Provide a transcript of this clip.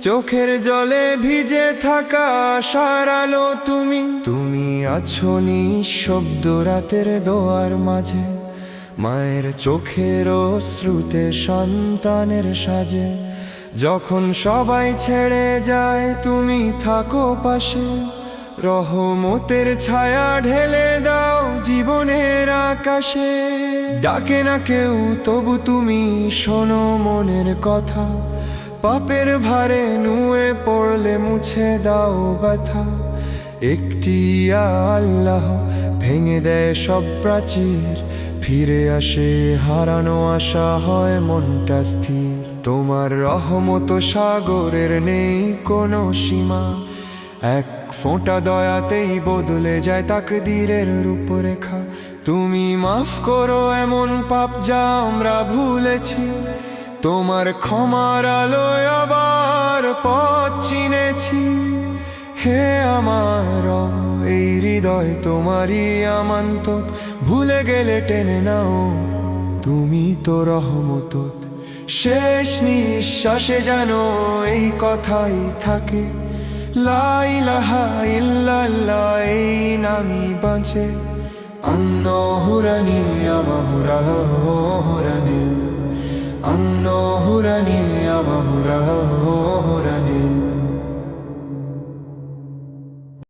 চোখের জলে ভিজে থাকা সারালো তুমি। তুমি আছো নিঃশব্দ রাতের দোয়ার মাঝে। মায়ের চোখের শ্রুতে সন্তানের সাজে। যখন সবাই ছেড়ে যায়, তুমি থাকো পাশে। রহমতের ছায়া ঢেলে দাও জীবনের আকাশে। ডাকে না কেউ, তবু তুমি শোনো মনের কথা। পাপের ভারে নুয়ে পড়লে মুছে দাও ব্যথা। একটি আল্লাহ ভেঙে দেয় সব প্রাচীর, ফিরে আসে হারানো আশা হয় মনটা স্থির। তোমার রহমত সাগরের নেই কোনো সীমা। এক ফোঁটা দয়াতেই বদলে যায় তাকদীরের রূপরেখা। তুমি মাফ করো এমন পাপ যা আমরা ভুলেছি। তোমার ক্ষমার আলোয় আবার পথ চিনেছি। হে আমার, এই হৃদয় তোমারই আমান্ত ভুলে গেলে টেনে নাও, তুমি তো রহমত শেষ নিঃশ্বাসে যেন এই কথাই থাকে। লাইলাহা ইল্লাল্লাহ, এই নামি বাঁচে। অন্ন হুরানি আমাহুরা হুরানি অন্ন হুরানি আমাহুরা হুরানি